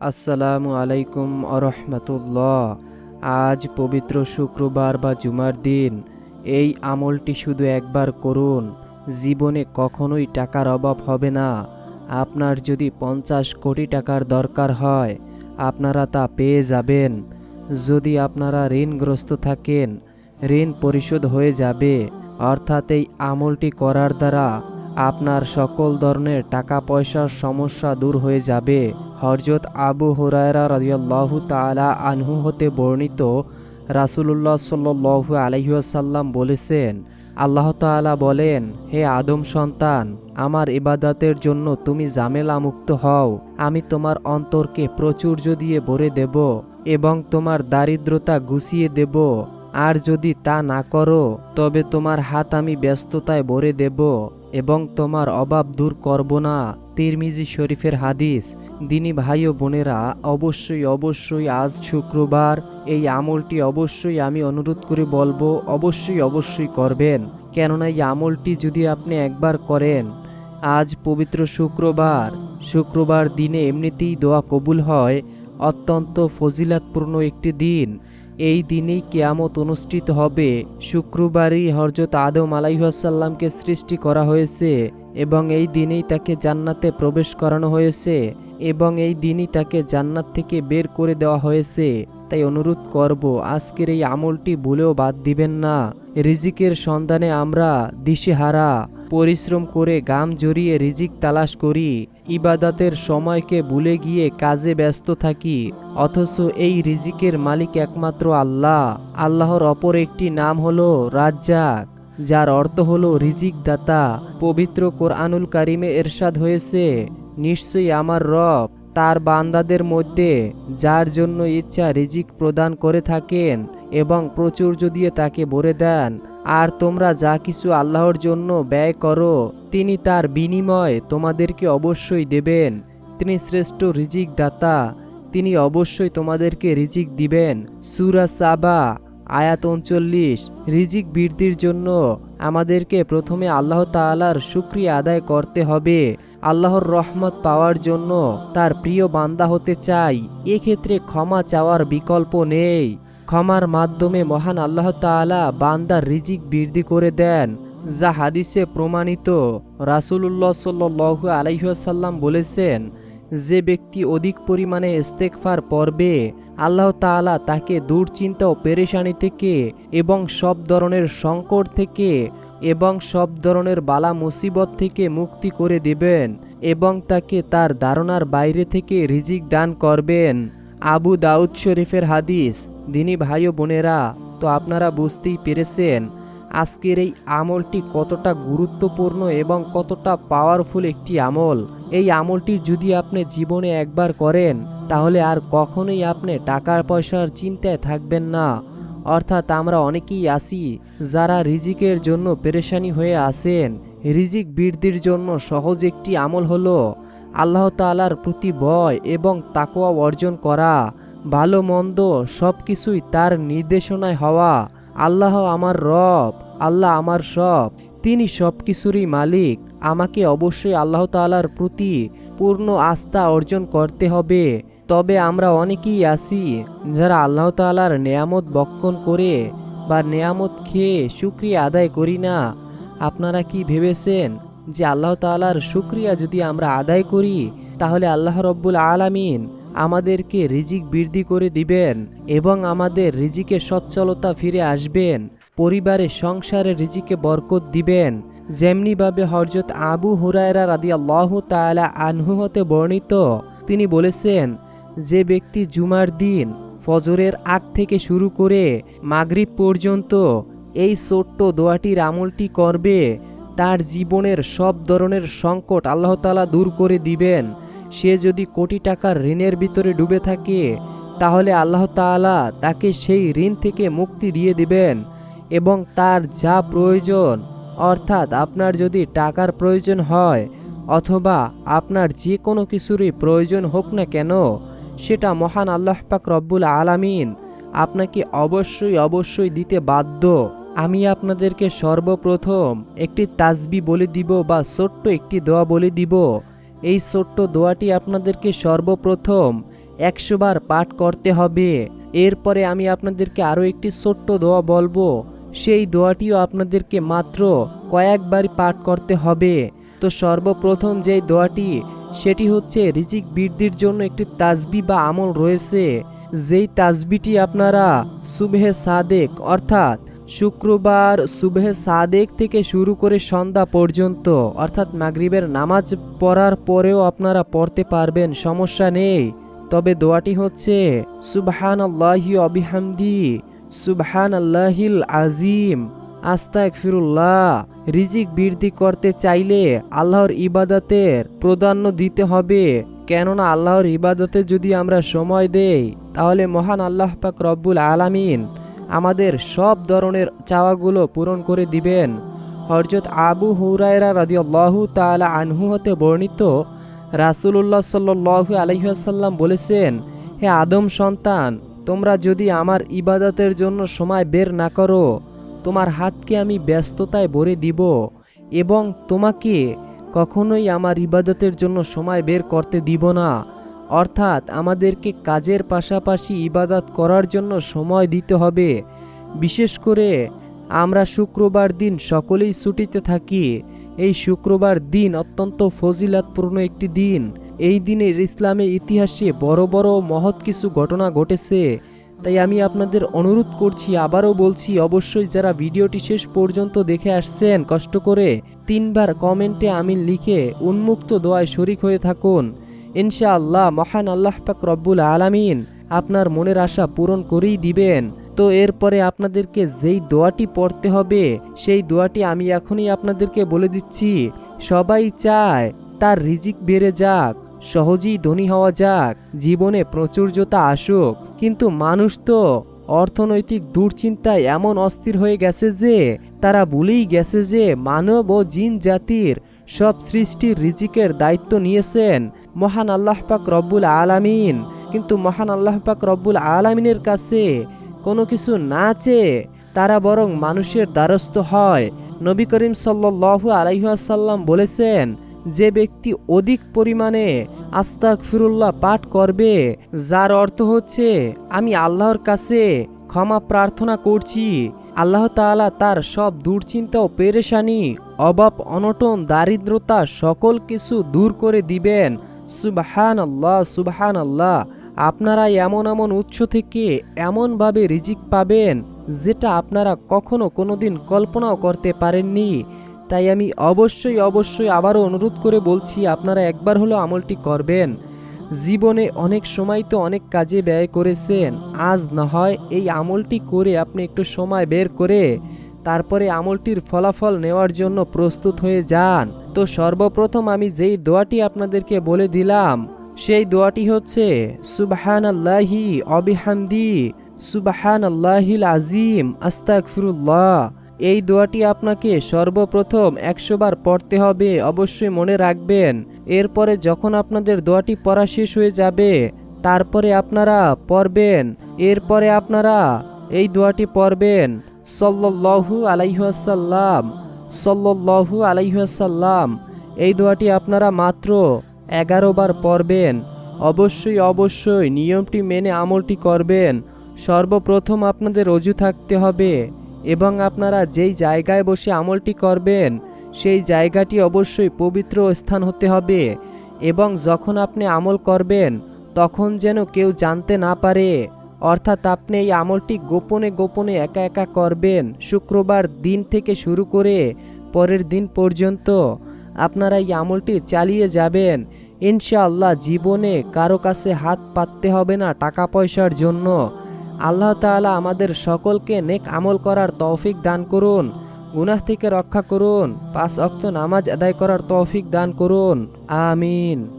আসসালামু আলাইকুম আরহামতুল্লাহ। আজ পবিত্র শুক্রবার বা জুমার দিন। এই আমলটি শুধু একবার করুন। জীবনে কখনোই টাকার অভাব হবে না। আপনার যদি পঞ্চাশ কোটি টাকার দরকার হয়, আপনারা তা পেয়ে যাবেন। যদি আপনারা ঋণগ্রস্ত থাকেন, ঋণ পরিশোধ হয়ে যাবে। অর্থাৎ এই আমলটি করার দ্বারা আপনার সকল ধরনের টাকা পয়সার সমস্যা দূর হয়ে যাবে। হরজত আবু হুরায়রা রাজিয়াল্লাহু তাআলা আনহু হতে বর্ণিত রাসূলুল্লাহ সাল্লু আলহিউসাল্লাম বলেছেন, আল্লাহ তাআলা বলেন, হে আদম সন্তান, আমার ইবাদতের জন্য তুমি জামেলা মুক্ত হও। আমি তোমার অন্তরকে প্রচুর্য দিয়ে ভরে দেব এবং তোমার দারিদ্রতা গুছিয়ে দেব। আর যদি তা না করো, তবে তোমার হাত আমি ব্যস্ততায় ভরে দেব এবং তোমার অভাব দূর করব না। তিরমিজি শরীফের হাদিস, দিনী ভাই ও বোনেরা, অবশ্যই অবশ্যই আজ শুক্রবার এই আমলটি অবশ্যই আমি অনুরোধ করে বলব, অবশ্যই অবশ্যই করবেন। কেননা এই আমলটি যদি আপনি একবার করেন, আজ পবিত্র শুক্রবার শুক্রবার দিনে এমনিতেই দোয়া কবুল হয়, অত্যন্ত ফজিলাতপূর্ণ একটি দিন। এই দিনেই কেয়ামত অনুষ্ঠিত হবে। শুক্রবারই হরজত আদম আলাইহাসাল্লামকে সৃষ্টি করা হয়েছে। এবং এই দিনেই তাকে জান্নাতে প্রবেশ করানো হয়েছে এবং এই দিনই তাকে জান্নাত থেকে বের করে দেওয়া হয়েছে। তাই অনুরোধ করব, আজকের এই আমলটি ভুলেও বাদ দিবেন না। রিজিকের সন্ধানে আমরা দিশেহারা, পরিশ্রম করে গাম জড়িয়ে রিজিক তালাশ করি, ইবাদাতের সময়কে ভুলে গিয়ে কাজে ব্যস্ত থাকি, অথচ এই রিজিকের মালিক একমাত্র আল্লাহ। আল্লাহর অপর একটি নাম হলো রাজ্জাক। যার অর্থ হল রিজিক দাতা পবিত্র কোরআনুল কারিমে এরশাদ হয়েছে, নিশ্চয়ই আমার রব তার বান্দাদের মধ্যে যার জন্য ইচ্ছা রিজিক প্রদান করে থাকেন এবং প্রচুর্য দিয়ে তাকে ভরে দেন। আর তোমরা যা কিছু আল্লাহর জন্য ব্যয় করো, তিনি তার বিনিময় তোমাদেরকে অবশ্যই দেবেন। তিনি শ্রেষ্ঠ রিজিক দাতা তিনি অবশ্যই তোমাদেরকে রিজিক দিবেন। সুরা সাবা আয়াত উনচল্লিশ, রিজিক বৃদ্ধির জন্য আমাদেরকে প্রথমে আল্লাহ তাআলার শুক্রিয়া আদায় করতে হবে। আল্লাহর রহমত পাওয়ার জন্য তার প্রিয় বান্দা হতে চাই। এক্ষেত্রে ক্ষমা চাওয়ার বিকল্প নেই। ক্ষমার মাধ্যমে মহান আল্লাহ তাআলা বান্দার রিজিক বৃদ্ধি করে দেন। যা হাদিসে প্রমাণিত। রাসূলুল্লাহ সাল্লু আলাইসাল্লাম বলেছেন, যে ব্যক্তি অধিক পরিমাণে ইস্তেকফার পড়বে আল্লাহ তাআলা তাকে দুশ্চিন্তা ও পেরেশানি থেকে এবং সব ধরনের সংকট থেকে এবং সব ধরনের বালা মুসিবত থেকে মুক্তি করে দেবেন এবং তাকে তার ধারণার বাইরে থেকে রিজিক দান করবেন। আবু দাউদ শরীফের হাদিস, দিনী ভাই বোনেরা, তো আপনারা বুঝতেই পেরেছেন আজকের এই আমলটি কতটা গুরুত্বপূর্ণ এবং কতটা পাওয়ারফুল একটি আমল? এই আমলটি যদি আপনি জীবনে একবার করেন, তাহলে আর কখনোই আপনি টাকার পয়সার চিন্তায় থাকবেন না। অর্থাৎ আমরা অনেকেই আসি যারা রিজিকের জন্য পেরেশানি হয়ে আসেন রিজিক বৃদ্ধির জন্য সহজ একটি আমল হলো আল্লাহ তালার প্রতি ভয় এবং তাকোয়া অর্জন করা। ভালো মন্দ সব কিছুই তার নির্দেশনায় হওয়া। আল্লাহ আমার রব আল্লাহ আমার সব, তিনি সব কিছুরই মালিক। আমাকে অবশ্যই আল্লাহ তালার প্রতি পূর্ণ আস্থা অর্জন করতে হবে। তবে আমরা অনেকেই আছি যারা আল্লাহ তালার নেয়ামত বক্ষণ করে বা নেয়ামত খেয়ে সুক্রিয়া আদায় করি না। আপনারা কি ভেবেছেন যে আল্লাহ তালার সুক্রিয়া যদি আমরা আদায় করি, তাহলে আল্লাহ রব্বুল আলামিন আমাদেরকে রিজিক বৃদ্ধি করে দিবেন এবং আমাদের রিজিকে সচ্ছলতা ফিরে আসবেন। পরিবারে সংসারে রিজিকে বরকত দিবেন। যেমনিভাবে হরজত আবু হুরায়রা রাদি আল্লাহ তালা আনহু হতে বর্ণিত, তিনি বলেছেন, যে ব্যক্তি জুমার দিন, ফজরের আগ থেকে শুরু করে মাগরিব পর্যন্ত এই ছোট্ট দোয়াটির আমলটি করবে, তার জীবনের সব ধরনের সংকট আল্লাহ তালা দূর করে দিবেন। সে যদি কোটি টাকার ঋণের ভিতরে ডুবে থাকে, তাহলে আল্লাহ তাআলা তাকে সেই ঋণ থেকে মুক্তি দিয়ে দিবেন। এবং তার যা প্রয়োজন, অর্থাৎ আপনার যদি টাকার প্রয়োজন হয়, অথবা আপনার যে কোনো কিছুরই প্রয়োজন হোক না কেন, সেটা মহান আল্লাহ পাক রব্বুল আলামিন আপনাকে অবশ্যই অবশ্যই দিতে বাধ্য। আমি আপনাদেরকে সর্বপ্রথম একটি তাসবি বলে দিব বা ছোট্ট একটি দোয়া বলে দিব। এই ছোট্ট দোয়াটি আপনাদেরকে সর্বপ্রথম একশোবার পাঠ করতে হবে। এরপরে আমি আপনাদেরকে আরও একটি ছোট্ট দোয়া বলব। সেই দোয়াটিও আপনাদেরকে মাত্র কয়েকবারই পাঠ করতে হবে। তো সর্বপ্রথম যেই দোয়াটি, সেটি হচ্ছে রিজিক বৃদ্ধির জন্য একটি তাজবি বা আমল রয়েছে। যেই তাজবিটি আপনারা সুবহে সাদেক, অর্থাৎ শুক্রবার সুবহে সাদেক থেকে শুরু করে সন্ধ্যা পর্যন্ত, অর্থাৎ মাগরিবের নামাজ পড়ার পরেও আপনারা পড়তে পারবেন, সমস্যা নেই। তবে দোয়াটি হচ্ছে সুবহান আল্লাহি অবিহামদি সুবহান আল্লাহিল আজিম। আস্তাক ফিরুল্লাহ রিজিক বৃদ্ধি করতে চাইলে আল্লাহর ইবাদতের প্রাধান্য দিতে হবে। কেননা আল্লাহর ইবাদতে যদি আমরা সময় দেই, তাহলে মহান আল্লাহ পাক রব্বুল আলামিন আমাদের সব ধরনের চাওয়াগুলো পূরণ করে দিবেন। হরজত আবু হুরায়রা রাদিয়াল্লাহু তালা আনহু হতে বর্ণিত রাসূলুল্লাহ সাল্লাল্লাহু আলাইহি ওয়াসাল্লাম বলেছেন, হে আদম সন্তান তোমরা যদি আমার ইবাদতের জন্য সময় বের না করো, তোমার হাতকে আমি ব্যস্ততায় ভরে দিব এবং তোমাকে কখনোই আমার ইবাদতের জন্য সময় বের করতে দিব না। অর্থাৎ আমাদেরকে কাজের পাশাপাশি ইবাদত করার জন্য সময় দিতে হবে। বিশেষ করে আমরা শুক্রবার দিন সকলেই ছুটিতে থাকি। এই শুক্রবার দিন অত্যন্ত ফজিলাতপূর্ণ একটি দিন। এই দিনের ইসলামের ইতিহাসে বড় বড় মহৎ কিছু ঘটনা ঘটেছে। তাই আমি আপনাদের অনুরোধ করছি, আবারও বলছি, অবশ্যই যারা ভিডিওটি শেষ পর্যন্ত দেখে আসছেন, কষ্ট করে তিনবার কমেন্টে আমি লিখে উন্মুক্ত দোয়ায় শরিক হয়ে থাকুন। ইনশাআল্লাহ, মহান আল্লাহ পাক রব্বুল আলামিন আপনার মনের আশা পূরণ করেই দিবেন। তো এরপরে আপনাদেরকে যেই দোয়াটি পড়তে হবে, সেই দোয়াটি আমি এখনই আপনাদেরকে বলে দিচ্ছি, সবাই চায় তার রিজিক বেড়ে যাক, সহজেই ধনী হওয়া যাক, জীবনে প্রচুর্যতা আসুক। কিন্তু মানুষ তো অর্থনৈতিক দুশ্চিন্তায় এমন অস্থির হয়ে গেছে যে, তারা ভুলেই গেছে যে মানব ও জিন জাতির সব সৃষ্টির রিজিকের দায়িত্ব নিয়েছেন মহান আল্লাহ পাক রব্বুল আলামিন। কিন্তু মহান আল্লাহ পাক রব্বুল আলামিনের কাছে কোনো কিছু না চেয়ে তারা বরং মানুষের দ্বারস্থ হয়। নবী করিম সাল্লু আলাইহাসাল্লাম বলেছেন, যে ব্যক্তি অধিক পরিমাণে আস্তাক ফিরুল্লাহ পাঠ করবে, যার অর্থ হচ্ছে, আমি আল্লাহর কাছে ক্ষমা প্রার্থনা করছি। আল্লাহ তাআলা তার সব দুশ্চিন্তা ও পেরেশানি, অভাব, অনটন, দারিদ্রতা সকল কিছু দূর করে দিবেন। সুবহান আল্লাহ সুবহান আল্লাহ আপনারা এমন এমন উৎস থেকে এমনভাবে রিজিক পাবেন যেটা আপনারা কখনো কোনোদিন কল্পনাও করতে পারেননি। তাই আমি অবশ্যই অবশ্যই আবারও অনুরোধ করে বলছি, আপনারা একবার হলো আমলটি করবেন। জীবনে অনেক সময় তো অনেক কাজে ব্যয় করেছেন। আজ না হয় এই আমলটি করে আপনি একটু সময় বের করে তারপরে আমলটির ফলাফল নেওয়ার জন্য প্রস্তুত হয়ে যান। তো সর্বপ্রথম আমি যেই দোয়াটি আপনাদেরকে বলে দিলাম সেই দোয়াটি হচ্ছে সুবহান আল্লাহি অবিহামদি সুবহান আল্লাহিল আজিম আস্তাক ফিরুল্লাহ এই দোয়াটি আপনাকে সর্বপ্রথম একশো বার পড়তে হবে, অবশ্যই মনে রাখবেন। এরপরে যখন আপনাদের দোয়াটি পড়া শেষ হয়ে যাবে, তারপরে আপনারা পড়বেন। এরপরে আপনারা এই দোয়াটি পড়বেন, সল্লল্লাহু আলাইহাসাল্লাম সল্লল্লাহু আলাইহাসাল্লাম এই দোয়াটি আপনারা মাত্র এগারো বার পড়বেন। অবশ্যই অবশ্যই নিয়মটি মেনে আমলটি করবেন। সর্বপ্রথম আপনাদের অজু থাকতে হবে এবং আপনারা যেই জায়গায় বসে আমলটি করবেন, সেই জায়গাটি অবশ্যই পবিত্র স্থান হতে হবে এবং যখন আপনি আমল করবেন, তখন যেন কেউ জানতে না পারে। অর্থাৎ আপনি এই আমলটি গোপনে গোপনে একা একা করবেন। শুক্রবার দিন থেকে শুরু করে পরের দিন পর্যন্ত আপনারা এই আমলটি চালিয়ে যাবেন ইনশাআল্লাহ জীবনে কারও কাছে হাত পাততে হবে না টাকা পয়সার জন্য। আল্লাহ তালা আমাদের সকলকে নেক আমল করার তৌফিক দান করুন, গুনাহ থেকে রক্ষা করুন, পাঁচ অক্ত নামাজ আদায় করার তৌফিক দান করুন। আমিন।